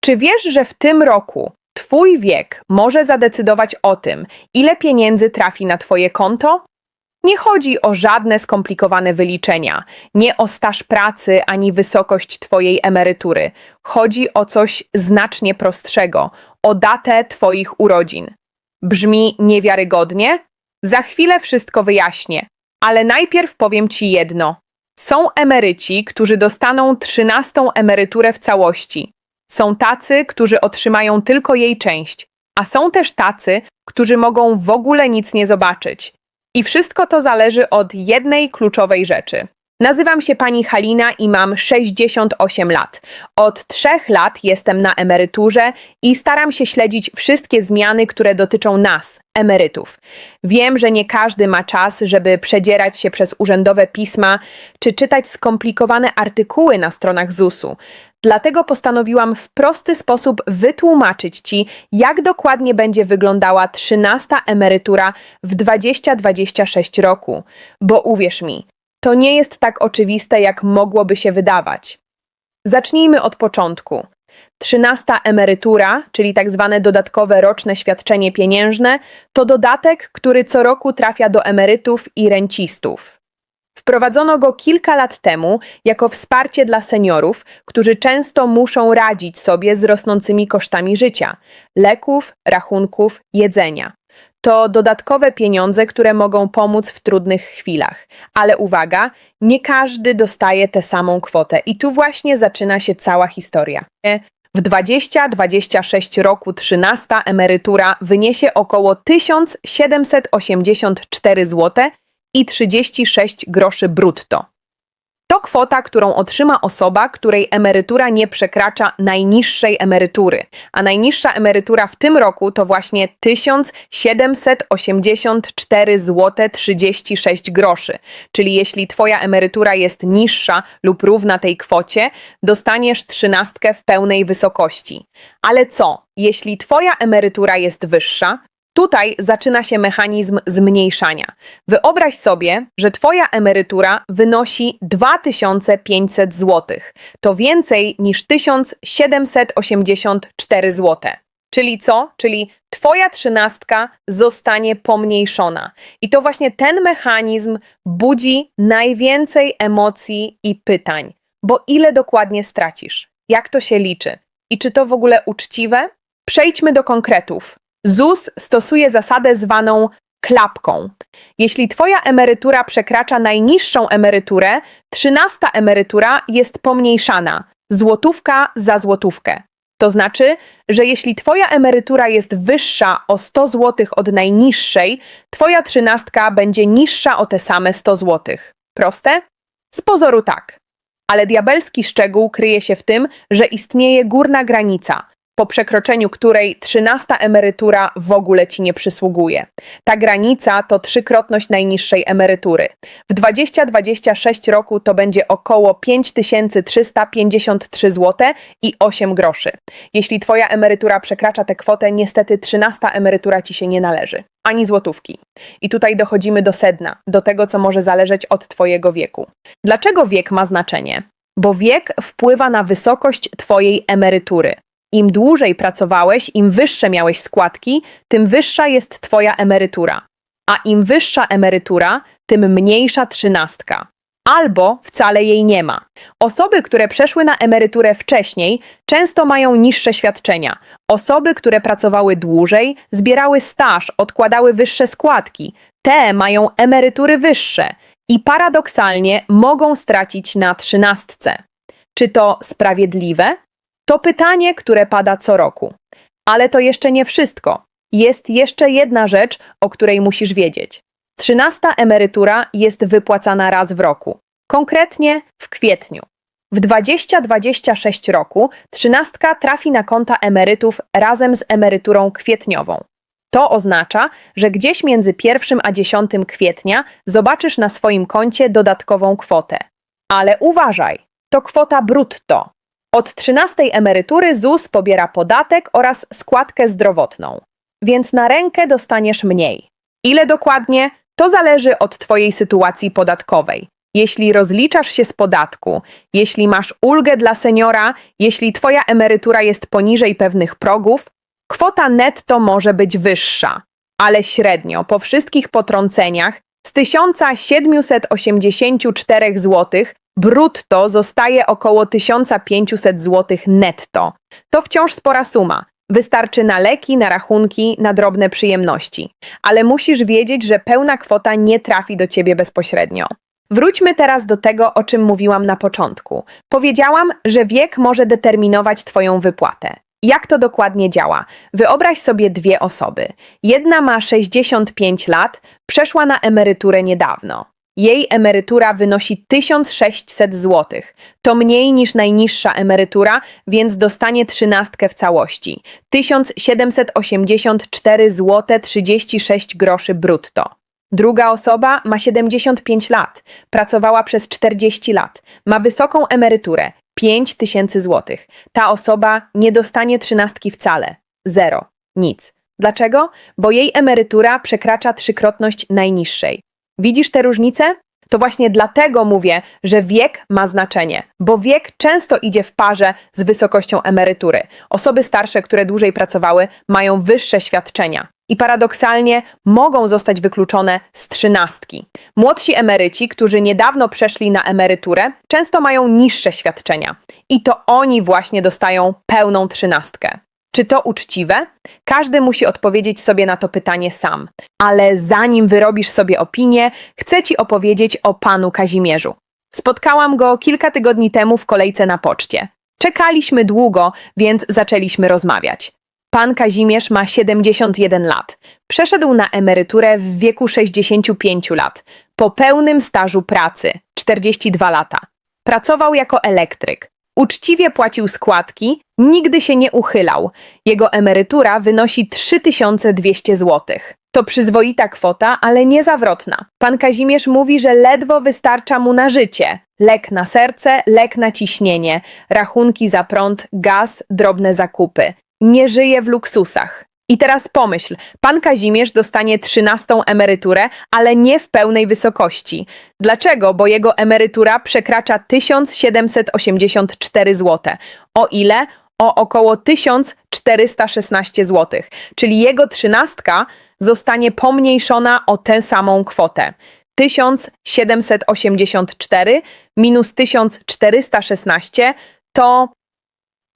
Czy wiesz, że w tym roku Twój wiek może zadecydować o tym, ile pieniędzy trafi na Twoje konto? Nie chodzi o żadne skomplikowane wyliczenia, nie o staż pracy ani wysokość Twojej emerytury. Chodzi o coś znacznie prostszego o datę Twoich urodzin. Brzmi niewiarygodnie? Za chwilę wszystko wyjaśnię, ale najpierw powiem Ci jedno. Są emeryci, którzy dostaną trzynastą emeryturę w całości. Są tacy, którzy otrzymają tylko jej część, a są też tacy, którzy mogą w ogóle nic nie zobaczyć. I wszystko to zależy od jednej kluczowej rzeczy. Nazywam się pani Halina i mam 68 lat. Od trzech lat jestem na emeryturze i staram się śledzić wszystkie zmiany, które dotyczą nas, emerytów. Wiem, że nie każdy ma czas, żeby przedzierać się przez urzędowe pisma czy czytać skomplikowane artykuły na stronach ZUS-u. Dlatego postanowiłam w prosty sposób wytłumaczyć Ci, jak dokładnie będzie wyglądała 13 emerytura w 2026 roku. Bo uwierz mi, to nie jest tak oczywiste, jak mogłoby się wydawać. Zacznijmy od początku. Trzynasta emerytura, czyli tak zwane dodatkowe roczne świadczenie pieniężne, to dodatek, który co roku trafia do emerytów i rencistów. Wprowadzono go kilka lat temu jako wsparcie dla seniorów, którzy często muszą radzić sobie z rosnącymi kosztami życia leków, rachunków, jedzenia. To dodatkowe pieniądze, które mogą pomóc w trudnych chwilach. Ale uwaga, nie każdy dostaje tę samą kwotę i tu właśnie zaczyna się cała historia. W 2026 roku 13 emerytura wyniesie około 1784 zł i 36 groszy brutto. To kwota, którą otrzyma osoba, której emerytura nie przekracza najniższej emerytury, a najniższa emerytura w tym roku to właśnie 1784 zł 36 groszy. Czyli jeśli twoja emerytura jest niższa lub równa tej kwocie, dostaniesz trzynastkę w pełnej wysokości. Ale co, jeśli twoja emerytura jest wyższa? Tutaj zaczyna się mechanizm zmniejszania. Wyobraź sobie, że Twoja emerytura wynosi 2500 zł. To więcej niż 1784 zł. Czyli co? Czyli Twoja trzynastka zostanie pomniejszona. I to właśnie ten mechanizm budzi najwięcej emocji i pytań. Bo ile dokładnie stracisz? Jak to się liczy? I czy to w ogóle uczciwe? Przejdźmy do konkretów. ZUS stosuje zasadę zwaną klapką. Jeśli Twoja emerytura przekracza najniższą emeryturę, trzynasta emerytura jest pomniejszana złotówka za złotówkę. To znaczy, że jeśli Twoja emerytura jest wyższa o 100 zł od najniższej, Twoja trzynastka będzie niższa o te same 100 zł. Proste? Z pozoru tak. Ale diabelski szczegół kryje się w tym, że istnieje górna granica – po przekroczeniu której trzynasta emerytura w ogóle ci nie przysługuje. Ta granica to trzykrotność najniższej emerytury. W 2026 roku to będzie około 5353 zł i 8 groszy. Jeśli twoja emerytura przekracza tę kwotę, niestety trzynasta emerytura ci się nie należy. Ani złotówki. I tutaj dochodzimy do sedna, do tego, co może zależeć od twojego wieku. Dlaczego wiek ma znaczenie? Bo wiek wpływa na wysokość twojej emerytury. Im dłużej pracowałeś, im wyższe miałeś składki, tym wyższa jest Twoja emerytura. A im wyższa emerytura, tym mniejsza trzynastka. Albo wcale jej nie ma. Osoby, które przeszły na emeryturę wcześniej, często mają niższe świadczenia. Osoby, które pracowały dłużej, zbierały staż, odkładały wyższe składki. Te mają emerytury wyższe i paradoksalnie mogą stracić na trzynastce. Czy to sprawiedliwe? To pytanie, które pada co roku. Ale to jeszcze nie wszystko. Jest jeszcze jedna rzecz, o której musisz wiedzieć. Trzynasta emerytura jest wypłacana raz w roku, konkretnie w kwietniu. W 2026 roku trzynastka trafi na konta emerytów razem z emeryturą kwietniową. To oznacza, że gdzieś między 1 a 10 kwietnia zobaczysz na swoim koncie dodatkową kwotę. Ale uważaj, to kwota brutto, od 13 emerytury ZUS pobiera podatek oraz składkę zdrowotną, więc na rękę dostaniesz mniej. Ile dokładnie? To zależy od Twojej sytuacji podatkowej. jeśli rozliczasz się z podatku, jeśli masz ulgę dla seniora, jeśli twoja emerytura jest poniżej pewnych progów, kwota netto może być wyższa, ale średnio po wszystkich potrąceniach z 1784 zł brutto zostaje około 1500 zł netto. To wciąż spora suma. Wystarczy na leki, na rachunki, na drobne przyjemności. Ale musisz wiedzieć, że pełna kwota nie trafi do ciebie bezpośrednio. Wróćmy teraz do tego, o czym mówiłam na początku. Powiedziałam, że wiek może determinować Twoją wypłatę. Jak to dokładnie działa? Wyobraź sobie dwie osoby. Jedna ma 65 lat, przeszła na emeryturę niedawno. Jej emerytura wynosi 1600 zł. To mniej niż najniższa emerytura, więc dostanie trzynastkę w całości. 1784 zł 36 groszy brutto. Druga osoba ma 75 lat, pracowała przez 40 lat, ma wysoką emeryturę 5 tysięcy złotych. Ta osoba nie dostanie trzynastki wcale. Zero. Nic. Dlaczego? Bo jej emerytura przekracza trzykrotność najniższej. Widzisz te różnice? To właśnie dlatego mówię, że wiek ma znaczenie, bo wiek często idzie w parze z wysokością emerytury. Osoby starsze, które dłużej pracowały, mają wyższe świadczenia i paradoksalnie mogą zostać wykluczone z trzynastki. Młodsi emeryci, którzy niedawno przeszli na emeryturę, często mają niższe świadczenia i to oni właśnie dostają pełną trzynastkę. Czy to uczciwe? Każdy musi odpowiedzieć sobie na to pytanie sam. Ale zanim wyrobisz sobie opinię, chcę Ci opowiedzieć o panu Kazimierzu. Spotkałam go kilka tygodni temu w kolejce na poczcie. Czekaliśmy długo, więc zaczęliśmy rozmawiać. Pan Kazimierz ma 71 lat. Przeszedł na emeryturę w wieku 65 lat. Po pełnym stażu pracy 42 lata. Pracował jako elektryk. Uczciwie płacił składki, nigdy się nie uchylał. Jego emerytura wynosi 3200 zł. To przyzwoita kwota, ale niezawrotna. Pan Kazimierz mówi, że ledwo wystarcza mu na życie. Lek na serce, lek na ciśnienie, rachunki za prąd, gaz, drobne zakupy. Nie żyje w luksusach. I teraz pomyśl, pan Kazimierz dostanie trzynastą emeryturę, ale nie w pełnej wysokości. Dlaczego? Bo jego emerytura przekracza 1784 zł. O ile? O około 1416 zł. Czyli jego trzynastka zostanie pomniejszona o tę samą kwotę. 1784 minus 1416 to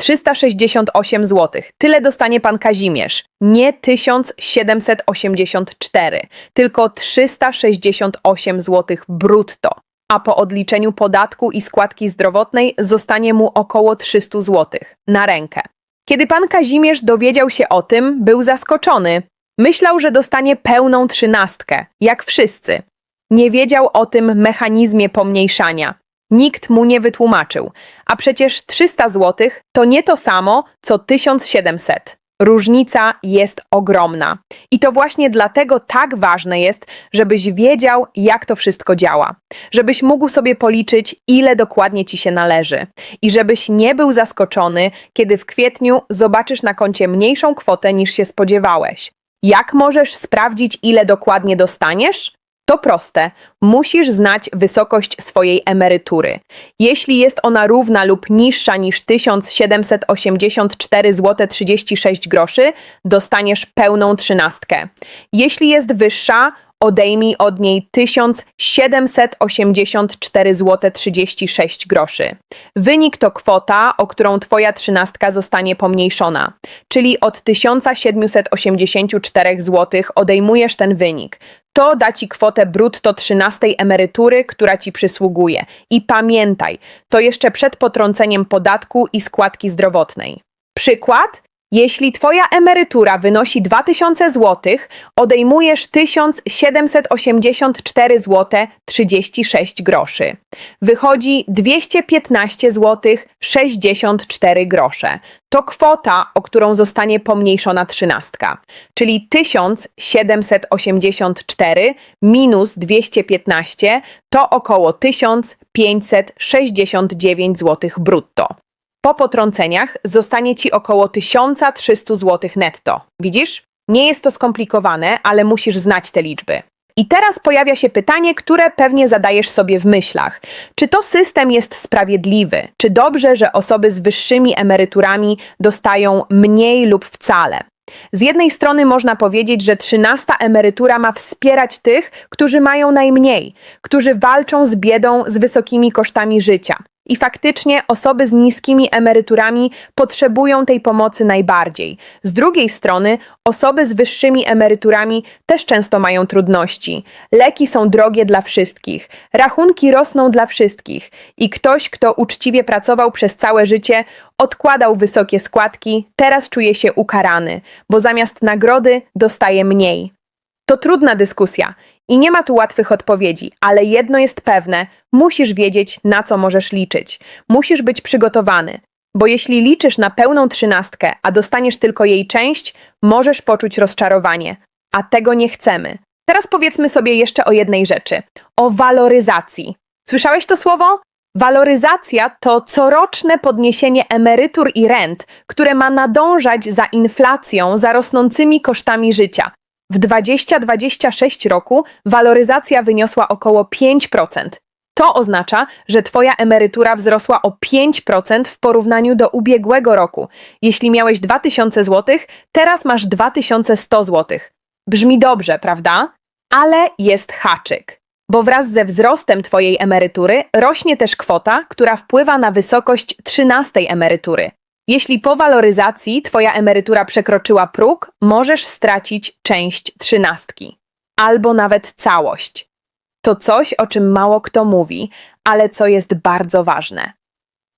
368 zł. Tyle dostanie pan Kazimierz. Nie 1784, tylko 368 zł brutto. A po odliczeniu podatku i składki zdrowotnej zostanie mu około 300 zł na rękę. Kiedy pan Kazimierz dowiedział się o tym, był zaskoczony. Myślał, że dostanie pełną trzynastkę, jak wszyscy. Nie wiedział o tym mechanizmie pomniejszania. Nikt mu nie wytłumaczył, a przecież 300 zł to nie to samo, co 1700. Różnica jest ogromna. I to właśnie dlatego tak ważne jest, żebyś wiedział, jak to wszystko działa. Żebyś mógł sobie policzyć, ile dokładnie ci się należy. I żebyś nie był zaskoczony, kiedy w kwietniu zobaczysz na koncie mniejszą kwotę niż się spodziewałeś. Jak możesz sprawdzić, ile dokładnie dostaniesz? To proste. Musisz znać wysokość swojej emerytury. Jeśli jest ona równa lub niższa niż 1784 zł 36 groszy, dostaniesz pełną trzynastkę. Jeśli jest wyższa, odejmij od niej 1784 zł 36 groszy. Wynik to kwota, o którą twoja trzynastka zostanie pomniejszona, czyli od 1784 zł odejmujesz ten wynik. To da ci kwotę brutto 13 emerytury, która ci przysługuje. I pamiętaj, to jeszcze przed potrąceniem podatku i składki zdrowotnej. Przykład? Jeśli Twoja emerytura wynosi 2000 zł, odejmujesz 1784 zł 36 groszy. Wychodzi 215 zł 64 grosze. To kwota, o którą zostanie pomniejszona trzynastka. Czyli 1784 minus 215 to około 1569 zł brutto. Po potrąceniach zostanie Ci około 1300 zł netto. Widzisz? Nie jest to skomplikowane, ale musisz znać te liczby. I teraz pojawia się pytanie, które pewnie zadajesz sobie w myślach. Czy to system jest sprawiedliwy? Czy dobrze, że osoby z wyższymi emeryturami dostają mniej lub wcale? Z jednej strony można powiedzieć, że trzynasta emerytura ma wspierać tych, którzy mają najmniej, którzy walczą z biedą, z wysokimi kosztami życia. I faktycznie osoby z niskimi emeryturami potrzebują tej pomocy najbardziej. Z drugiej strony, osoby z wyższymi emeryturami też często mają trudności. Leki są drogie dla wszystkich, rachunki rosną dla wszystkich i ktoś, kto uczciwie pracował przez całe życie, odkładał wysokie składki, teraz czuje się ukarany, bo zamiast nagrody dostaje mniej. To trudna dyskusja i nie ma tu łatwych odpowiedzi, ale jedno jest pewne: musisz wiedzieć, na co możesz liczyć. Musisz być przygotowany, bo jeśli liczysz na pełną trzynastkę, a dostaniesz tylko jej część, możesz poczuć rozczarowanie, a tego nie chcemy. Teraz powiedzmy sobie jeszcze o jednej rzeczy o waloryzacji. Słyszałeś to słowo? Waloryzacja to coroczne podniesienie emerytur i rent, które ma nadążać za inflacją, za rosnącymi kosztami życia. W 2026 roku waloryzacja wyniosła około 5%. To oznacza, że Twoja emerytura wzrosła o 5% w porównaniu do ubiegłego roku. Jeśli miałeś 2000 zł, teraz masz 2100 zł. Brzmi dobrze, prawda? Ale jest haczyk. Bo wraz ze wzrostem Twojej emerytury rośnie też kwota, która wpływa na wysokość 13 emerytury. Jeśli po waloryzacji Twoja emerytura przekroczyła próg, możesz stracić część trzynastki. Albo nawet całość. To coś, o czym mało kto mówi, ale co jest bardzo ważne.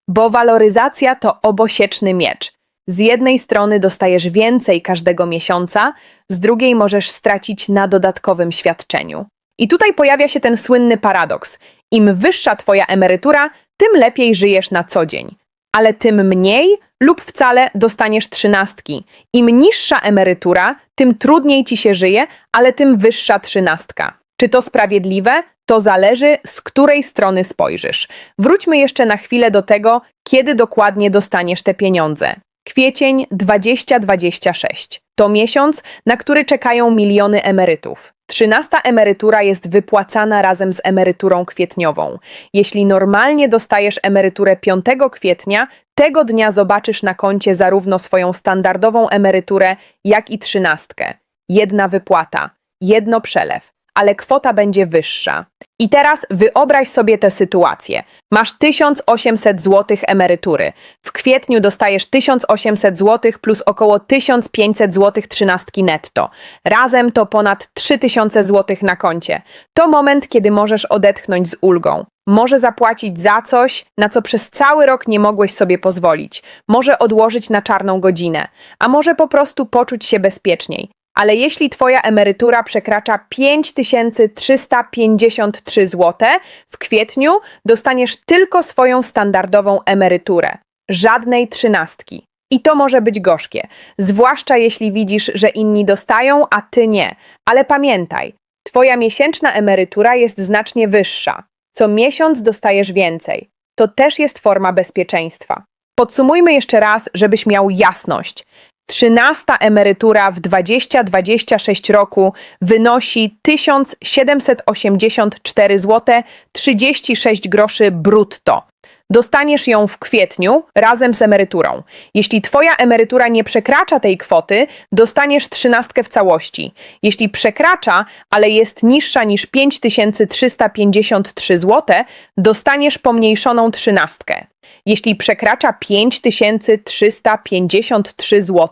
Bo waloryzacja to obosieczny miecz. Z jednej strony dostajesz więcej każdego miesiąca, z drugiej możesz stracić na dodatkowym świadczeniu. I tutaj pojawia się ten słynny paradoks. Im wyższa Twoja emerytura, tym lepiej żyjesz na co dzień. Ale tym mniej lub wcale dostaniesz trzynastki. Im niższa emerytura, tym trudniej ci się żyje, ale tym wyższa trzynastka. Czy to sprawiedliwe? To zależy, z której strony spojrzysz. Wróćmy jeszcze na chwilę do tego, kiedy dokładnie dostaniesz te pieniądze. Kwiecień 2026 to miesiąc, na który czekają miliony emerytów. Trzynasta emerytura jest wypłacana razem z emeryturą kwietniową. Jeśli normalnie dostajesz emeryturę 5 kwietnia, tego dnia zobaczysz na koncie zarówno swoją standardową emeryturę, jak i trzynastkę. Jedna wypłata, jedno przelew, ale kwota będzie wyższa. I teraz wyobraź sobie tę sytuację. Masz 1800 zł emerytury. W kwietniu dostajesz 1800 zł plus około 1500 zł trzynastki netto. Razem to ponad 3000 zł na koncie. To moment, kiedy możesz odetchnąć z ulgą. Może zapłacić za coś, na co przez cały rok nie mogłeś sobie pozwolić. Może odłożyć na czarną godzinę, a może po prostu poczuć się bezpieczniej. Ale jeśli Twoja emerytura przekracza 5353 zł, w kwietniu dostaniesz tylko swoją standardową emeryturę. Żadnej trzynastki. I to może być gorzkie, zwłaszcza jeśli widzisz, że inni dostają, a ty nie. Ale pamiętaj, Twoja miesięczna emerytura jest znacznie wyższa. Co miesiąc dostajesz więcej. To też jest forma bezpieczeństwa. Podsumujmy jeszcze raz, żebyś miał jasność. Trzynasta emerytura w 2026 roku wynosi 1784 zł 36 groszy brutto. Dostaniesz ją w kwietniu razem z emeryturą. Jeśli Twoja emerytura nie przekracza tej kwoty, dostaniesz trzynastkę w całości. Jeśli przekracza, ale jest niższa niż 5353 zł, dostaniesz pomniejszoną trzynastkę. Jeśli przekracza 5353 zł,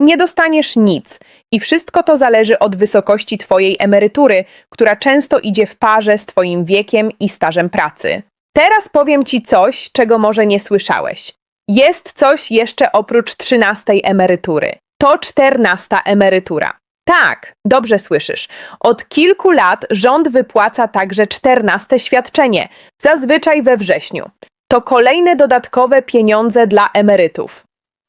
nie dostaniesz nic. I wszystko to zależy od wysokości Twojej emerytury, która często idzie w parze z Twoim wiekiem i stażem pracy. Teraz powiem Ci coś, czego może nie słyszałeś. Jest coś jeszcze oprócz trzynastej emerytury. To czternasta emerytura. Tak, dobrze słyszysz. Od kilku lat rząd wypłaca także czternaste świadczenie, zazwyczaj we wrześniu. To kolejne dodatkowe pieniądze dla emerytów.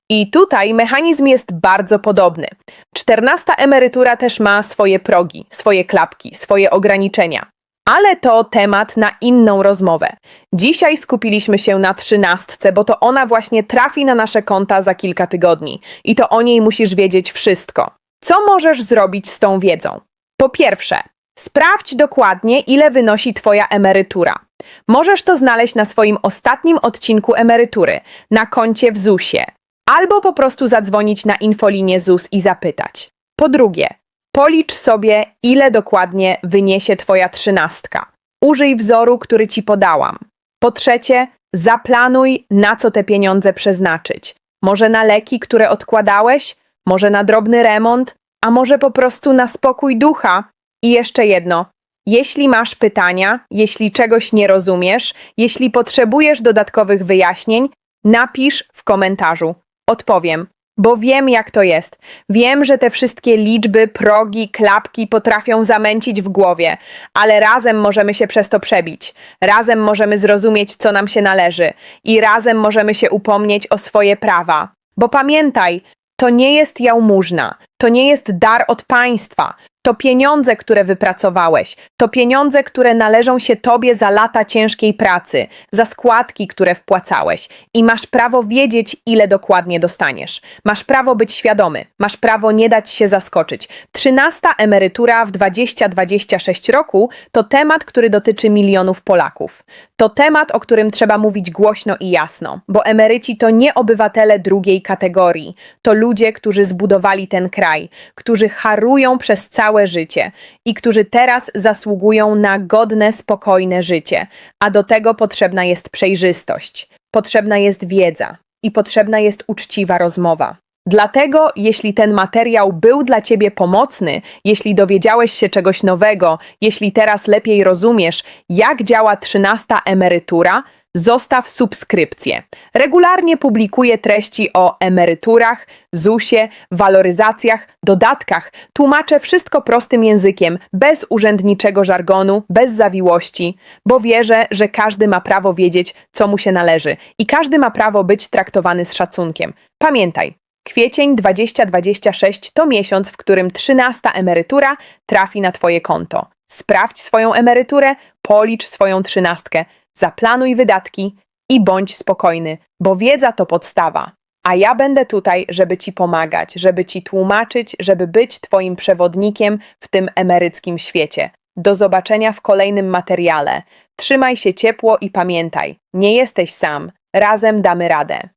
I tutaj mechanizm jest bardzo podobny. Czternasta emerytura też ma swoje progi, swoje klapki, swoje ograniczenia. Ale to temat na inną rozmowę. Dzisiaj skupiliśmy się na trzynastce, bo to ona właśnie trafi na nasze konta za kilka tygodni. I to o niej musisz wiedzieć wszystko. Co możesz zrobić z tą wiedzą? Po pierwsze, Sprawdź dokładnie, ile wynosi Twoja emerytura. Możesz to znaleźć na swoim ostatnim odcinku emerytury, na koncie w ZUS-ie, albo po prostu zadzwonić na infolinię ZUS i zapytać. Po drugie, policz sobie, ile dokładnie wyniesie Twoja trzynastka. Użyj wzoru, który Ci podałam. Po trzecie, zaplanuj, na co te pieniądze przeznaczyć. Może na leki, które odkładałeś, może na drobny remont, a może po prostu na spokój ducha. I jeszcze jedno. Jeśli masz pytania, jeśli czegoś nie rozumiesz, jeśli potrzebujesz dodatkowych wyjaśnień, napisz w komentarzu. Odpowiem, bo wiem jak to jest. Wiem, że te wszystkie liczby, progi, klapki potrafią zamęcić w głowie, ale razem możemy się przez to przebić. Razem możemy zrozumieć, co nam się należy i razem możemy się upomnieć o swoje prawa. Bo pamiętaj, to nie jest jałmużna, to nie jest dar od państwa. To pieniądze, które wypracowałeś, to pieniądze, które należą się tobie za lata ciężkiej pracy, za składki, które wpłacałeś i masz prawo wiedzieć, ile dokładnie dostaniesz. Masz prawo być świadomy, masz prawo nie dać się zaskoczyć. Trzynasta emerytura w 20-26 roku to temat, który dotyczy milionów Polaków. To temat, o którym trzeba mówić głośno i jasno, bo emeryci to nie obywatele drugiej kategorii, to ludzie, którzy zbudowali ten kraj, którzy harują przez całe życie i którzy teraz zasługują na godne, spokojne życie, a do tego potrzebna jest przejrzystość, potrzebna jest wiedza i potrzebna jest uczciwa rozmowa. Dlatego, jeśli ten materiał był dla Ciebie pomocny, jeśli dowiedziałeś się czegoś nowego, jeśli teraz lepiej rozumiesz, jak działa 13 emerytura, zostaw subskrypcję. Regularnie publikuję treści o emeryturach, ZUS-ie, waloryzacjach, dodatkach. Tłumaczę wszystko prostym językiem, bez urzędniczego żargonu, bez zawiłości, bo wierzę, że każdy ma prawo wiedzieć, co mu się należy i każdy ma prawo być traktowany z szacunkiem. Pamiętaj, Kwiecień 2026 to miesiąc, w którym 13 emerytura trafi na Twoje konto. Sprawdź swoją emeryturę, policz swoją trzynastkę, zaplanuj wydatki i bądź spokojny, bo wiedza to podstawa. A ja będę tutaj, żeby Ci pomagać, żeby Ci tłumaczyć, żeby być Twoim przewodnikiem w tym emeryckim świecie. Do zobaczenia w kolejnym materiale. Trzymaj się ciepło i pamiętaj, nie jesteś sam. Razem damy radę.